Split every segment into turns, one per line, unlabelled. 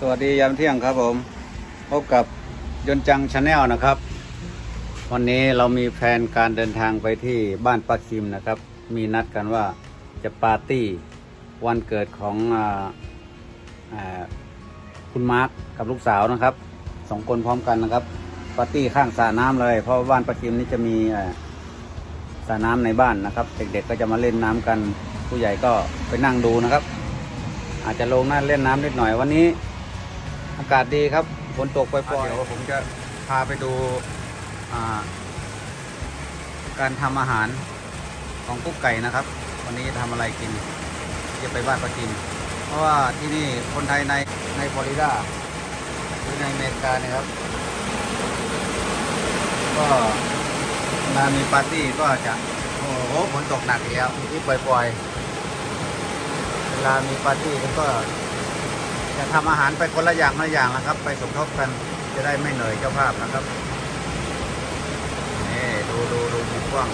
สวัสดียามเที่ยงครับผมพบกับยนจังชาแนลนะครับ วันนี้เรามีแผนการเดินทางไปที่บ้านป้าคิมนะครับ มีนัดกันว่าจะปาร์ตี้วันเกิดของออคุณมาร์คกับลูกสาวนะครับสองคนพร้อมกันนะครับปาร์ตี้ข้างสระน้ำเลย เพราะบ้านป้าคิมนี่จะมีสระน้ำในบ้านนะครับ เด็กๆก็จะมาเล่นน้ำกันผู้ใหญ่ก็ไปนั่งดูนะครับ อาจจะลงนั่นเล่นน้ำนิดหน่อยวันนี้ อากาศดีครับฝนตกปล่อยๆเดี๋ยวผมจะพาไปดูการทำอาหารของกุ๊กไก่นะครับ วันนี้ทำอะไรกินจะไปบ้านปากิน เพราะว่าที่นี่คนไทยในในฟลอริดาหรือในอเมริกาเนี่ยครับ ก็เวลามีปาร์ตี้ก็จะโอ้โหฝนตกหนักอีกแล้วที่ปล่อยๆเวลามีปาร์ตี้ก็ จะทำอาหารไปคนละอย่างละอย่างนะครับ ไปสมทบกันจะได้ไม่เหนื่อยเจ้าภาพนะครับนี่ดูดูดูมุมกว้าง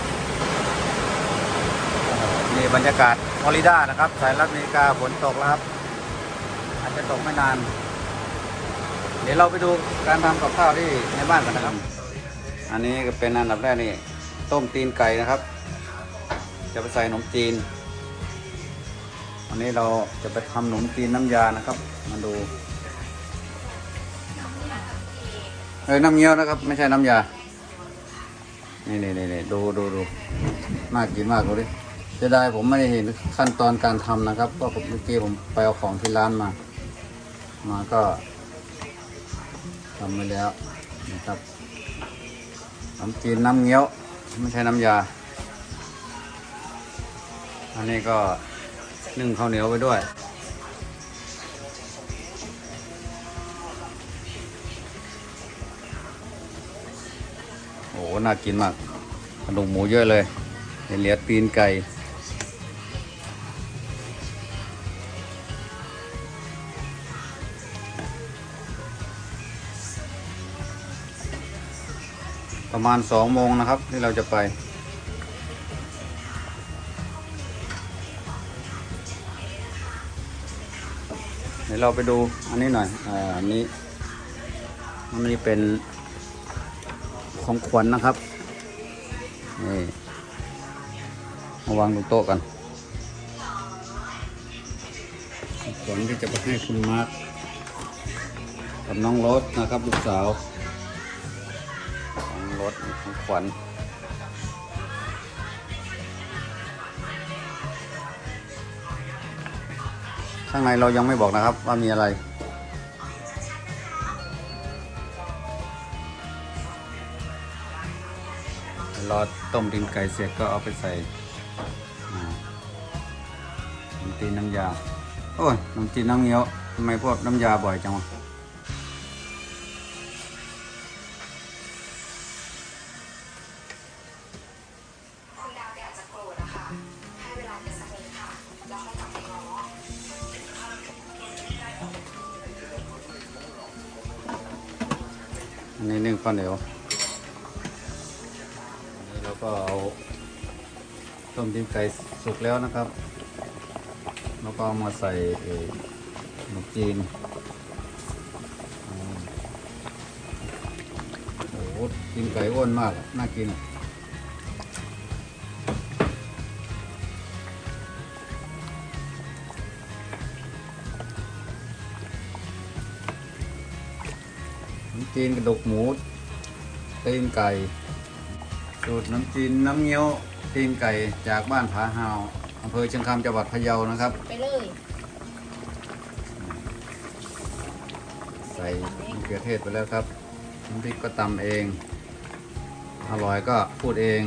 นี่บรรยากาศฟลอริดานะครับสหรัฐอเมริกาฝนตกแล้วครับ อาจจะตกไม่นาน เดี๋ยวเราไปดูการทำกับข้าวที่ในบ้านกันนะครับ อันนี้ก็เป็นอันดับแรกนี่ต้มตีนไก่นะครับ จะไปใส่ขนมจีน วันนี้เราจะไปทำขนมจีนน้ำยานะครับ มาดูเออน้ำเงี้ยวนะครับ ไม่ใช่น้ำยานี่นี่นี่นี่ดูดูดูน่ากินมากดูดิจะได้ผมไม่ได้เห็นขั้นตอนการทำนะครับเพราะเมื่อกี้ผมไปเอาของที่ร้านมา มาก็ทำไปแล้วนะครับน้ำจีนน้ำเงี้ยว ไม่ใช่น้ำยา อันนี้ก็ นึ่งข้าวเหนียวไปด้วย โอ้โหน่ากินมากกระดูกหมูเยอะเลยเห็นเหลือตีนไก่ประมาณสองโมงนะครับที่เราจะไป ดี๋ยวเราไปดูอันนี้หน่อยอ่าอันนี้อันนี้เป็นของขวัญนะครับนี่มาวางบนโต๊ะกันของขวัญที่จะไปให้คุณมาร์คกับน้องรถนะครับลูกสาวของรถของขวัญ ข้างในเรายังไม่บอกนะครับ ว่ามีอะไร รอต้มดินไก่เสร็จก็เอาไปใส่น้ำจีนน้ำยา โอ้ยน้ำจีนน้ำเงี้ยวทำไมพวกน้ำยาบ่อยจังวะ
นึ่ง
ข้าวเหนียวนี้เราก็เอาต้มดินไก่สุกแล้วนะครับ แล้วก็มาใส่หมึกจีนโอ้โหกินไก่อ้วนมากอะน่ากิน จีนกระดูกหมูตีนไก่ สูตรน้ำจีนน้ำเงี้ยวตีนไก่จากบ้านผาฮาวอำเภอเชียงคำจังหวัดพะเยานะครับ
ไปเลย
ใส่มะเขือเทศไปแล้วครับน้ำพริกก็ตำเอง อร่อยก็พูดเอง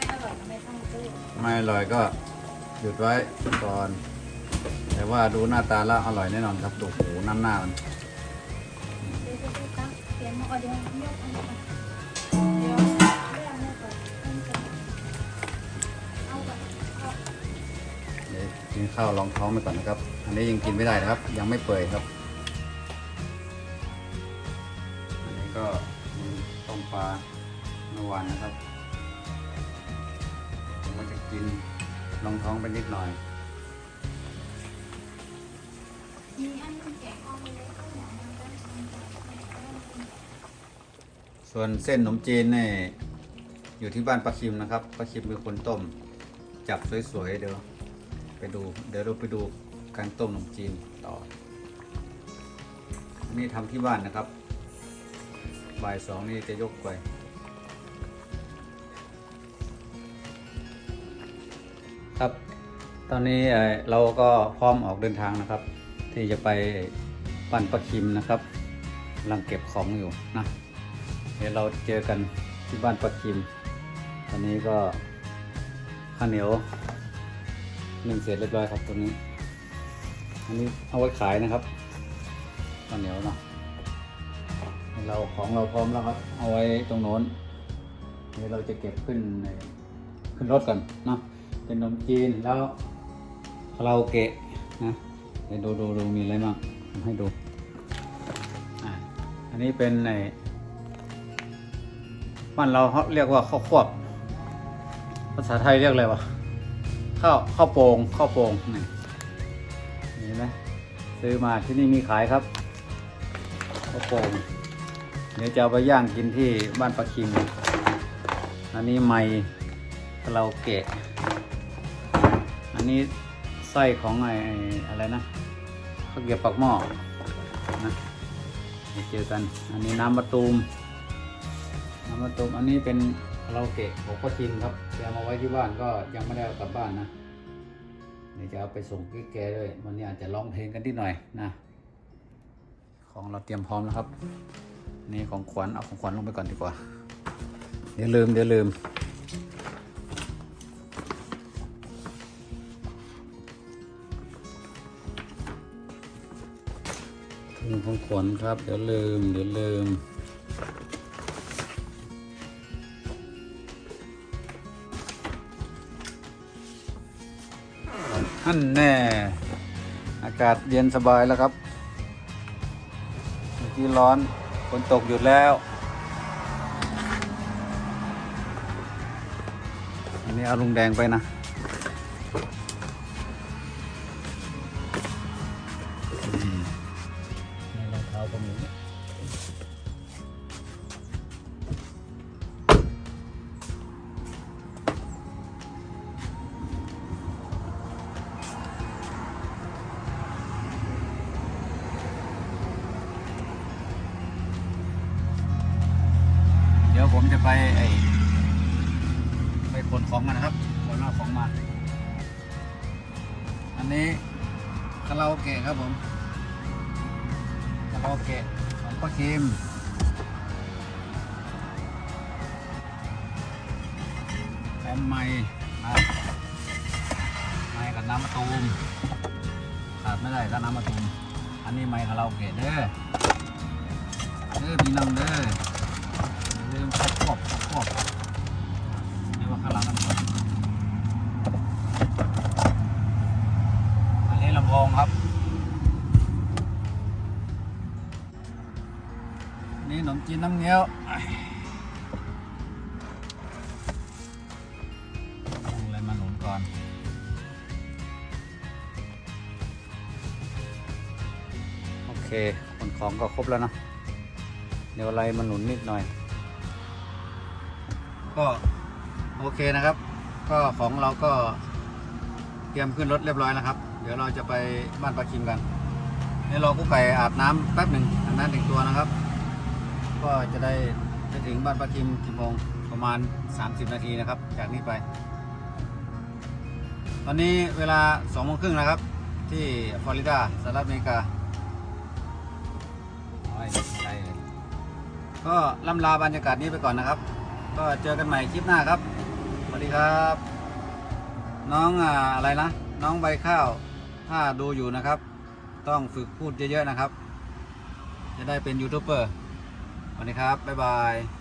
ไม่อร่อยก็ไม่ต้องพูด
ไม่อร่อยก็หยุดไว้ก่อน แต่ว่าดูหน้าตาแล้วอร่อยแน่นอนครับดูหูน้ำหน้ามัน เดี๋ยวกินข้าวรองท้องไปก่อนนะครับ อันนี้ยังกินไม่ได้นะครับ ยังไม่เปื่อยครับ อันนี้ก็มีต้มปลาเมื่อวานนะครับ ผมก็จะกินรองท้องไปนิดหน่อย
มีอันแกะเอาไปเลย
ส่วนเส้นขนมจีนเนี่ยอยู่ที่บ้านป้าคิมนะครับป้าคิมเป็นคนต้ม จับสวยๆเดี๋ยวไปดู เดี๋ยวเราไปดูการต้มขนมจีนต่อ นี่ทำที่บ้านนะครับ บ่ายสองนี่จะยกไปครับ ตอนนี้เราก็พร้อมออกเดินทางนะครับ ที่จะไปบ้านป้าคิมนะครับกำลังเก็บของอยู่นะ เดี๋ยวเราเจอกันที่บ้านป้าคิม ตอนนี้ก็ข้าวเหนียวนึ่งเสร็จเรียบร้อยครับตัวนี้ อันนี้เอาไว้ขายนะครับข้าวเหนียวเนาะเราของเราพร้อมแล้วครับ เอาไว้ตรงโน้นเดี๋ยวเราจะเก็บขึ้นในขึ้นรถก่อนเนาะเป็นนมจีนแล้วคาราโอเกะนะเดี๋ยวดูดูดูมีอะไรบ้างให้ดูอะอันนี้เป็นใน บ้านเราเขาเรียกว่าข้าวควบภาษาไทยเรียกอะไรวะข้าวข้าวโป่งข้าวโป่งนี่เห็นไหมซื้อมาที่นี่มีขายครับข้าวโป่งเดี๋ยวจะเอาไปย่างกินที่บ้านปลาคิงอันนี้ไมคาราโอเกะอันนี้ไส้ของไอ้ไอ้อะไรนะข้าวเกี๊ยวปักหม้อนะเดี๋ยวเจอกัน อันนี้น้ำมะตูม มะตูมอันนี้เป็นคาราเกะของป้าทิมครับแกเอามาไว้ที่บ้านก็ยังไม่ได้เอากลับบ้านนะเดี๋ยวจะเอาไปส่งกิ๊กแกด้วยวันนี้อาจจะร้องเพลงกันนิดหน่อยนะ ของเราเตรียมพร้อมแล้วครับ นี่ของขวัญเอาของขวัญลงไปก่อนดีกว่าเดี๋ยวลืมเดี๋ยวลืมถุงของขวัญครับ เดี๋ยวลืมเดี๋ยวลืม อันแน่ อากาศเย็นสบายแล้วครับเมื่อกี้ร้อนฝนตกหยุดแล้ว อันนี้เอาลุงแดงไปนะอืมนี่รองเท้าก็มี ผมจะไปไอไปขนของกันนะครับขนเอาของมา อันนี้คาราโอเกะครับผมคาราโอเกะของป้าคิมแอมไม้ไม้กับน้ำมะตูมขาดไม่ได้ถ้าน้ำมะตูมอันนี้ไม้คาราโอเกะเด้อเด้อพี่น้องเด้อ อย่าลืมครบครบครบนี่ว่าข้างหลังกันครับอันนี้ลำโพงครับ นี่ขนมจีนน้ำเงี้ยวอะไรมาหนุนก่อนโอเคขนของก็ครบแล้วนะเดี๋ยวอะไรมาหนุนนิดหน่อย ก็โอเคนะครับ ก็ของเราก็เตรียมขึ้นรถเรียบร้อยแล้วครับ เดี๋ยวเราจะไปบ้านปลาคิมกันนี่รอกู้ไก่อาบน้ำแป๊บหนึ่งอาบน้ำแต่งตัวนะครับ ก็จะได้ไปถึงบ้านปลาคิมกี่โมงประมาณ 30 นาทีนะครับ จากนี้ไป ตอนนี้เวลา2โมงครึ่งนะครับ ที่ฟลอริดาสหรัฐอเมริกาก็ล่ำลาบรรยากาศนี้ไปก่อนนะครับ ก็เจอกันใหม่คลิปหน้าครับสวัสดีครับ น้องออะไรนะ น้องใบข้าวถ้าดูอยู่นะครับ ต้องฝึกพูดเยอะๆนะครับ จะได้เป็นยูทูบเบอร์สวัสดีครับ บ๊ายบาย